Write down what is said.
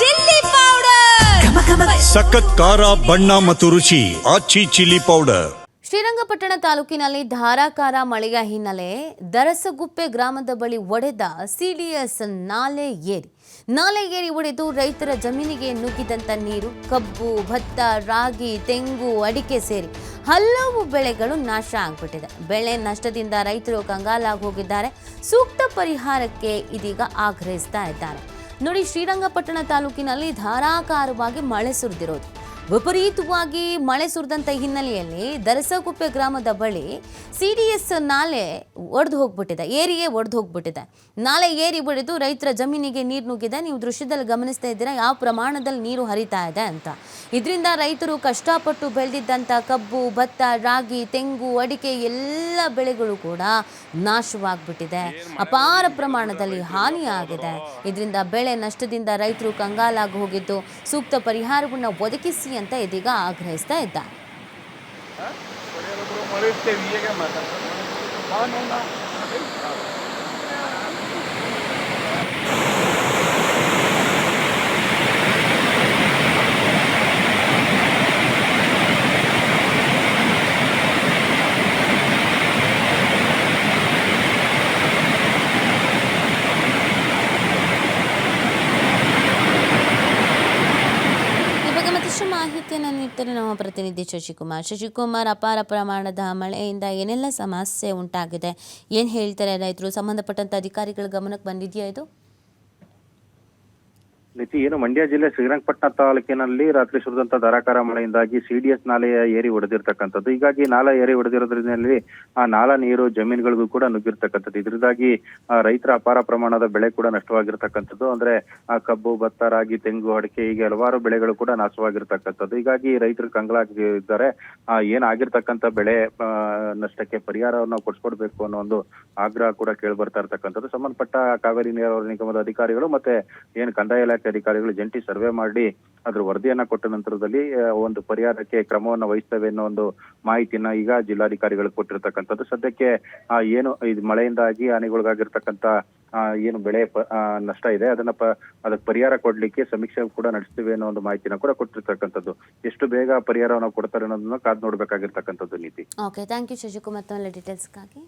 Chilli powder. ಸಖತ್ ಖಾರ ಬಣ್ಣ ಮತ್ತು ರುಚಿ ಆಚಿ ಚಿಲ್ಲಿ ಪೌಡರ್. ಶ್ರೀರಂಗಪಟ್ಟಣ ತಾಲೂಕಿನಲ್ಲಿ ಧಾರಾಕಾರ ಮಳೆಯ ಹಿನ್ನೆಲೆ ದರಸಗುಪ್ಪೆ ಗ್ರಾಮದ ಬಳಿ ಒಡೆದ ಸಿಡಿಎಸ್ ನಾಲೆ ಏರಿ. ನಾಲೆ ಏರಿ ಒಡೆದು ರೈತರ ಜಮೀನಿಗೆ ನುಗ್ಗಿದಂಥ ನೀರು ಕಬ್ಬು ಭತ್ತ ರಾಗಿ ತೆಂಗು ಅಡಿಕೆ ಸೇರಿ ಹಲವು ಬೆಳೆಗಳು ನಾಶ ಆಗ್ಬಿಟ್ಟಿದೆ. ಬೆಳೆ ನಷ್ಟದಿಂದ ರೈತರು ಕಂಗಾಲಾಗಿ ಹೋಗಿದ್ದಾರೆ. ಸೂಕ್ತ ಪರಿಹಾರಕ್ಕೆ ಇದೀಗ ಆಗ್ರಹಿಸ್ತಾ ಇದ್ದಾರೆ. ನೋಡಿ ಶ್ರೀರಂಗಪಟ್ಟಣ ತಾಲೂಕಿನಲ್ಲಿ ಧಾರಾಕಾರವಾಗಿ ಮಳೆ ಸುರಿದಿರೋದು. ವಿಪರೀತವಾಗಿ ಮಳೆ ಸುರಿದಂತ ಹಿನ್ನೆಲೆಯಲ್ಲಿ ದರಸಗುಪ್ಪೆ ಗ್ರಾಮದ ಬಳಿ ಸಿ ಡಿ ಎಸ್ ನಾಲೆ ಒಡೆದು ಹೋಗ್ಬಿಟ್ಟಿದೆ. ಏರಿಗೆ ಒಡೆದು ಹೋಗ್ಬಿಟ್ಟಿದೆ. ನಾಲೆ ಏರಿ ಬಿಡಿದು ರೈತರ ಜಮೀನಿಗೆ ನೀರು ನುಗ್ಗಿದೆ. ನೀವು ದೃಶ್ಯದಲ್ಲಿ ಗಮನಿಸ್ತಾ ಇದ್ದೀರಾ, ಯಾವ ಪ್ರಮಾಣದಲ್ಲಿ ನೀರು ಹರಿತಾ ಇದೆ ಅಂತ. ಇದರಿಂದ ರೈತರು ಕಷ್ಟಪಟ್ಟು ಬೆಳೆದಿದ್ದಂಥ ಕಬ್ಬು, ಭತ್ತ, ರಾಗಿ, ತೆಂಗು, ಅಡಿಕೆ ಎಲ್ಲ ಬೆಳೆಗಳು ಕೂಡ ನಾಶವಾಗ್ಬಿಟ್ಟಿದೆ. ಅಪಾರ ಪ್ರಮಾಣದಲ್ಲಿ ಹಾನಿಯಾಗಿದೆ. ಇದರಿಂದ ಬೆಳೆ ನಷ್ಟದಿಂದ ರೈತರು ಕಂಗಾಲಾಗಿ ಹೋಗಿದ್ದು. ಸೂಕ್ತ ಪರಿಹಾರವನ್ನು ಒದಗಿಸಿ ಅಂತ ಇದೀಗ ಆಗ್ರಹಿಸ್ತಾ ಇದ್ದಾರೆ. ಈ ಮಾಹಿತಿಯನ್ನು ನೀಡ್ತಾರೆ ನಮ್ಮ ಪ್ರತಿನಿಧಿ ಶಶಿಕುಮಾರ್. ಶಶಿಕುಮಾರ್ ಅಪಾರ ಪ್ರಮಾಣದ ಮಳೆಯಿಂದ ಏನೆಲ್ಲ ಸಮಸ್ಯೆ ಉಂಟಾಗಿದೆ? ಏನು ಹೇಳ್ತಾರೆ ರೈತರು? ಸಂಬಂಧಪಟ್ಟಂತ ಅಧಿಕಾರಿಗಳ ಗಮನಕ್ಕೆ ಬಂದಿದೆಯಾ ಇದು? ನಿತಿ ಏನು? ಮಂಡ್ಯ ಜಿಲ್ಲೆ ಶ್ರೀರಂಗಪಟ್ಟಣ ತಾಲೂಕಿನಲ್ಲಿ ರಾತ್ರಿ ಸುರಿದಂತ ಧಾರಾಕಾರ ಮಳೆಯಿಂದಾಗಿ ಸಿಡಿಎಸ್ ನಾಲೆಯ ಏರಿ ಒಡೆದಿರ್ತಕ್ಕಂಥದ್ದು. ಹೀಗಾಗಿ ನಾಲ ಏರಿ ಒಡೆದಿರೋದ್ರಲ್ಲಿ ಆ ನಾಲಾ ನೀರು ಜಮೀನುಗಳಿಗೂ ಕೂಡ ನುಗ್ಗಿರ್ತಕ್ಕಂಥದ್ದು. ಇದರಿಂದಾಗಿ ರೈತರ ಅಪಾರ ಪ್ರಮಾಣದ ಬೆಳೆ ಕೂಡ ನಷ್ಟವಾಗಿರ್ತಕ್ಕಂಥದ್ದು. ಅಂದ್ರೆ ಆ ಕಬ್ಬು ಭತ್ತ ರಾಗಿ ತೆಂಗು ಅಡಿಕೆ ಹೀಗೆ ಹಲವಾರು ಬೆಳೆಗಳು ಕೂಡ ನಾಶವಾಗಿರ್ತಕ್ಕಂಥದ್ದು. ಹೀಗಾಗಿ ರೈತರು ಕಂಗಳಾಗಿದ್ದಾರೆ ಆ, ಏನಾಗಿರ್ತಕ್ಕಂಥ ಬೆಳೆ ನಷ್ಟಕ್ಕೆ ಪರಿಹಾರವನ್ನು ಕೊಡಿಸ್ಕೊಡ್ಬೇಕು ಅನ್ನೋ ಒಂದು ಆಗ್ರಹ ಕೂಡ ಕೇಳಿ ಬರ್ತಾ ಇರ್ತಕ್ಕಂಥದ್ದು. ಸಂಬಂಧಪಟ್ಟ ಕಾವೇರಿ ನೀರಾವರಿ ನಿಗಮದ ಅಧಿಕಾರಿಗಳು ಮತ್ತೆ ಏನು ಕಂದಾಯ ಇಲಾಖೆ ಅಧಿಕಾರಿಗಳು ಜಂಟಿ ಸರ್ವೆ ಮಾಡಿ ಅದ್ರ ವರದಿಯನ್ನ ಕೊಟ್ಟ ನಂತರದಲ್ಲಿ ಒಂದು ಪರಿಹಾರಕ್ಕೆ ಕ್ರಮವನ್ನ ವಹಿಸ್ತೇವೆ ಅನ್ನೋ ಒಂದು ಮಾಹಿತಿಯನ್ನ ಈಗ ಜಿಲ್ಲಾಧಿಕಾರಿಗಳಿಗೆ ಕೊಟ್ಟಿರ್ತಕ್ಕಂಥದ್ದು. ಸದ್ಯಕ್ಕೆ ಏನು, ಇದು ಮಳೆಯಿಂದಾಗಿ ಹಾನಿಗೊಳಗಾಗಿರ್ತಕ್ಕಂಥ ಏನು ಬೆಳೆ ನಷ್ಟ ಇದೆ. ಅದನ್ನ ಅದಕ್ಕೆ ಪರಿಹಾರ ಕೊಡ್ಲಿಕ್ಕೆ ಸಮೀಕ್ಷೆ ಕೂಡ ನಡೆಸ್ತೇವೆ ಅನ್ನೋ ಒಂದು ಮಾಹಿತಿನ ಕೂಡ ಕೊಟ್ಟಿರ್ತಕ್ಕಂಥದ್ದು. ಎಷ್ಟು ಬೇಗ ಪರಿಹಾರವನ್ನು ಕೊಡ್ತಾರೆ ಅನ್ನೋದನ್ನ ಕಾದ್ ನೋಡ್ಬೇಕಾಗಿರ್ತಕ್ಕಂಥದ್ದು ನೀತಿ. Okay thank you Shashikumar. ಡೀಟೇಲ್ಸ್ಗಾಗಿ